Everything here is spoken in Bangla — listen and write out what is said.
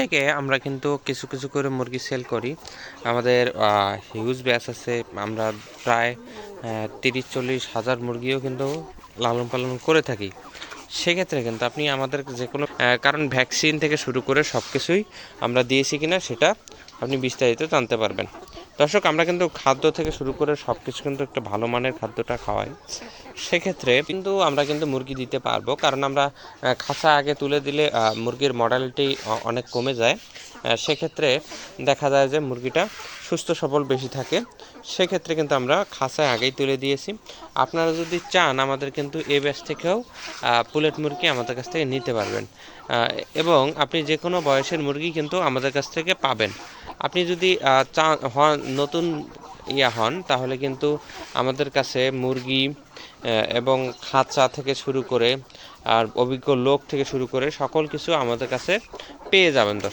থেকে আমরা কিন্তু কিছু কিছু করে মুরগি সেল করি। আমাদের হিউজ ব্যাস আছে। আমরা প্রায় তিরিশ, চল্লিশ হাজার মুরগিও কিন্তু লালন পালন করে থাকি। সেক্ষেত্রে কিন্তু আপনি আমাদের যে কোনো কারণ ভ্যাকসিন থেকে শুরু করে সব কিছুই আমরা দিয়েছি কিনা সেটা আপনি বিস্তারিত জানতে পারবেন। দর্শক, আমরা কিন্তু খাদ্য থেকে শুরু করে সব কিছু কিন্তু একটা ভালো মানের খাদ্যটা খাওয়াই। সেক্ষেত্রে কিন্তু আমরা কিন্তু মুরগি দিতে পারব, কারণ আমরা খাঁচা আগে তুলে দিলে মুরগির মডালিটি অনেক কমে যায়। সেক্ষেত্রে দেখা যায় যে মুরগিটা সুস্থ সবল বেশি থাকে। সেক্ষেত্রে কিন্তু আমরা খাঁচায় আগেই তুলে দিয়েছি। আপনারা যদি চান, আমাদের কিন্তু এ ব্যাচ থেকেও পুলেট মুরগি আমাদের কাছ থেকে নিতে পারবেন। এবং আপনি যে কোনো বয়সের মুরগি কিন্তু আমাদের কাছ থেকে পাবেন। আপনি যদি চান হন, নতুন ইয়া হন, তাহলে কিন্তু আমাদের কাছে মুরগি এবং খাঁচা থেকে শুরু করে আর অভিজ্ঞ লোক থেকে শুরু করে সকল কিছু আমাদের কাছে পেয়ে যাবেন দর্শক।